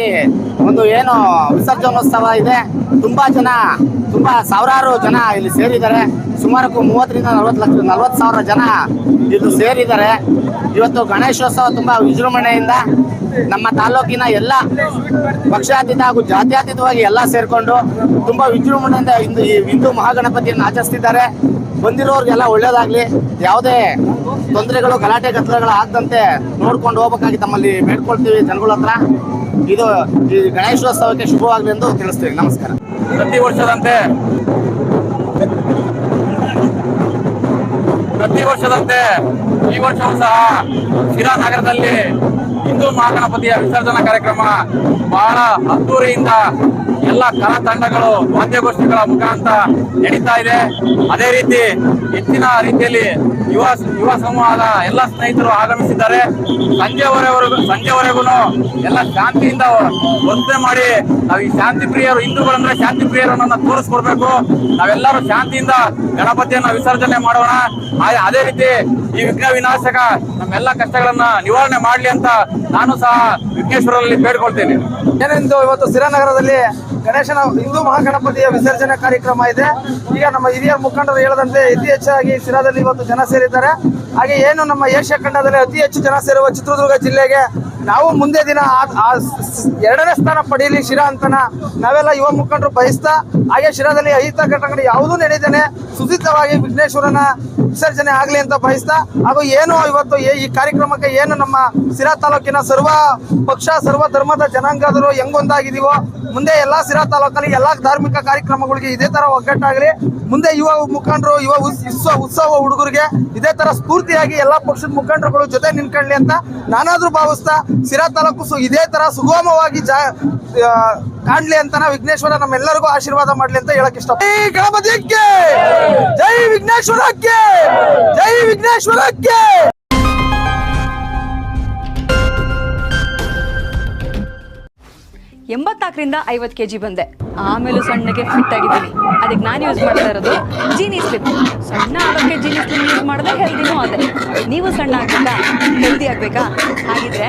ಈ ಒಂದು ಏನು ವಿಸರ್ಜನೋತ್ಸವ ಇದೆ. ತುಂಬಾ ಜನ, ತುಂಬಾ ಸಾವಿರಾರು ಜನ ಇಲ್ಲಿ ಸೇರಿದ್ದಾರೆ. ಸುಮಾರು ಮೂವತ್ತರಿಂದ ನಲವತ್ತು ಲಕ್ಷ, ನಲವತ್ತು ಸಾವಿರ ಜನ ಇದು ಸೇರಿದ್ದಾರೆ. ಇವತ್ತು ಗಣೇಶೋತ್ಸವ ತುಂಬಾ ವಿಜೃಂಭಣೆಯಿಂದ ನಮ್ಮ ತಾಲೂಕಿನ ಎಲ್ಲ ಪಕ್ಷಾತೀತ ಹಾಗೂ ಜಾತ್ಯಾತೀತವಾಗಿ ಎಲ್ಲ ಸೇರ್ಕೊಂಡು ತುಂಬಾ ವಿಜೃಂಭಣೆಯಿಂದ ಇಂದು ಈ ಹಿಂದೂ ಮಹಾಗಣಪತಿಯನ್ನು ಆಚರಿಸ್ತಿದ್ದಾರೆ. ಬಂದಿರೋರಿಗೆಲ್ಲ ಒಳ್ಳೇದಾಗ್ಲಿ. ಯಾವುದೇ ತೊಂದರೆಗಳು, ಗಲಾಟೆ, ಗದ್ದಲಗಳು ಆಗದಂತೆ ನೋಡ್ಕೊಂಡು ಹೋಗ್ಬೇಕಾಗಿ ತಮ್ಮಲ್ಲಿ ಬೇಡ್ಕೊಳ್ತೀವಿ ಜನಗಳ ಹತ್ರ. ಇದು ಈ ಗಣೇಶೋತ್ಸವಕ್ಕೆ ಶುಭವಾಗಲಿ ಎಂದು ತಿಳಿಸ್ತೀವಿ. ನಮಸ್ಕಾರ. ಪ್ರತಿ ವರ್ಷದಂತೆ ಪ್ರತಿ ವರ್ಷದಂತೆ ಈ ವರ್ಷವೂ ಸಹ ಶಿರಾ ನಗರದಲ್ಲಿ ಹಿಂದೂ ಮಹಾಗಣಪತಿಯ ವಿಸರ್ಜನಾ ಕಾರ್ಯಕ್ರಮ ಬಹಳ ಅದ್ದೂರಿಯಿಂದ ಎಲ್ಲ ಕಲಾ ತಂಡಗಳು ವಾದ್ಯಗೋಷ್ಠಿಗಳ ಮುಖಾಂತರ ನಡೀತಾ ಇದೆ. ಅದೇ ರೀತಿ ಹೆಚ್ಚಿನ ರೀತಿಯಲ್ಲಿ ಯುವ ಯುವ ಸಮೂಹದ ಎಲ್ಲ ಸ್ನೇಹಿತರು ಆಗಮಿಸಿದ್ದಾರೆ. ಸಂಜೆವರೆವರೆಗೂ, ಸಂಜೆವರೆಗೂ ಎಲ್ಲ ಶಾಂತಿಯಿಂದ ವರ್ತನೆ ಮಾಡಿ ನಾವು ಈ ಶಾಂತಿ ಪ್ರಿಯರು ಹಿಂದೂಗಳಂದ್ರೆ ಶಾಂತಿ ಪ್ರಿಯರನ್ನ ತೋರಿಸ್ಕೊಡ್ಬೇಕು. ನಾವೆಲ್ಲರೂ ಶಾಂತಿಯಿಂದ ಗಣಪತಿಯನ್ನ ವಿಸರ್ಜನೆ ಮಾಡೋಣ. ಅದೇ ರೀತಿ ಈ ವಿಘ್ನ ವಿನಾಶಕ ನಮ್ಮೆಲ್ಲ ಕಷ್ಟಗಳನ್ನ ನಿವಾರಣೆ ಮಾಡಲಿ ಅಂತ ನಾನು ಸಹ ವಿಘ್ನೇಶ್ವರಲ್ಲಿ ಬೇಡ್ಕೊಳ್ತೇನೆ. ಏನೆಂದು ಇವತ್ತು ಸಿರಾನಗರದಲ್ಲಿ ಗಣೇಶನ ಹಿಂದೂ ಮಹಾಗಣಪತಿಯ ವಿಸರ್ಜನೆ ಕಾರ್ಯಕ್ರಮ ಇದೆ. ಈಗ ನಮ್ಮ ಹಿರಿಯ ಮುಖಂಡರು ಹೇಳದಂತೆ ಅತಿ ಹೆಚ್ಚಾಗಿ ಸಿರಾದಲ್ಲಿ ಇವತ್ತು ಜನ ಸೇರಿದ್ದಾರೆ. ಹಾಗೆ ಏನು ನಮ್ಮ ಏಷ್ಯಾ ಖಂಡದಲ್ಲಿ ಅತಿ ಹೆಚ್ಚು ಜನ ಸೇರುವ ಚಿತ್ರದುರ್ಗ ಜಿಲ್ಲೆಗೆ ನಾವು ಮುಂದೆ ದಿನ ಆ- ಎರಡನೇ ಸ್ಥಾನ ಪಡೆಯಲಿ ಶಿರಾ ಅಂತನ ನಾವೆಲ್ಲ ಯುವ ಮುಖಂಡರು ಬಯಸ್ತಾ, ಹಾಗೆ ಶಿರಾದಲ್ಲಿ ಅಹಿತ ಘಟನೆಗಳು ಯಾವುದೂ ನಡೀತಾನೆ ಸುಸೂತ್ರವಾಗಿ ವಿಘ್ನೇಶ್ವರನ ವಿಸರ್ಜನೆ ಆಗಲಿ ಅಂತ ಬಯಸ್ತಾ, ಹಾಗೂ ಏನು ಇವತ್ತು ಈ- ಕಾರ್ಯಕ್ರಮಕ್ಕೆ ಏನು ನಮ್ಮ ಶಿರಾ ತಾಲೂಕಿನ ಸರ್ವ ಪಕ್ಷ, ಸರ್ವ ಧರ್ಮದ ಜನಾಂಗದರು ಹೆಂಗೊಂದಾಗಿದೀವೋ, ಮುಂದೆ ಎಲ್ಲಾ ಸಿರಾ ತಾಲೂಕಲ್ಲಿ ಎಲ್ಲಾ ಧಾರ್ಮಿಕ ಕಾರ್ಯಕ್ರಮಗಳಿಗೆ ಇದೇ ತರ ಒಗ್ಗಟ್ಟಾಗಲಿ, ಮುಂದೆ ಯುವ ಮುಖಂಡರು, ಯುವ ಉತ್ಸವ ಉತ್ಸವ ಹುಡುಗರಿಗೆ ಇದೇ ತರ ಸ್ಫೂರ್ತಿಯಾಗಿ ಎಲ್ಲಾ ಪಕ್ಷದ ಮುಖಂಡರುಗಳು ಜೊತೆ ನಿಂತ್ಕೊಳ್ಳಿ ಅಂತ ನಾನಾದ್ರೂ ಭಾವಿಸ್ತಾ ಸಿರಾ ತಾಲೂಕು ಸು- ಇದೇ ತರ ಸುಗಮವಾಗಿ ಜಾ ಕಾಣ್ಲಿ ಅಂತ ವಿಘ್ನೇಶ್ವರ ನಮ್ಮೆಲ್ಲರಿಗೂ ಆಶೀರ್ವಾದ ಮಾಡ್ಲಿ ಅಂತ ಹೇಳಕ್ ಇಷ್ಟ ಗಣಪತಿಗೆ! ಜೈ ವಿಘ್ನೇಶ್ವರಕ್ಕೆ! ಜೈ ವಿಘ್ನೇಶ್ವರಕ್ಕೆ! ಎಂಬತ್ನಾಲ್ಕರಿಂದ ಐವತ್ತು ಕೆ ಜಿ ಬಂದೆ. ಆಮೇಲೂ ಸಣ್ಣಗೆ ಫಿಟ್ ಆಗಿದ್ದೀನಿ. ಅದಕ್ಕೆ ನಾನು ಯೂಸ್ ಮಾಡ್ತಾ ಇರೋದು ಜೀನಿ ಸ್ಲಿಪ್ ಸಣ್ಣ ಆಗೋಕ್ಕೆ ಜೀನಿ ಸ್ಲಿಪ್ ಯೂಸ್ ಮಾಡಿದ್ರೆ ಹೆಲ್ದಿನೂ ಅದೇ. ನೀವು ಸಣ್ಣ ಆಗಬೇಕಾ? ಹೆಲ್ದಿ ಆಗಬೇಕಾ? ಹಾಗಿದ್ರೆ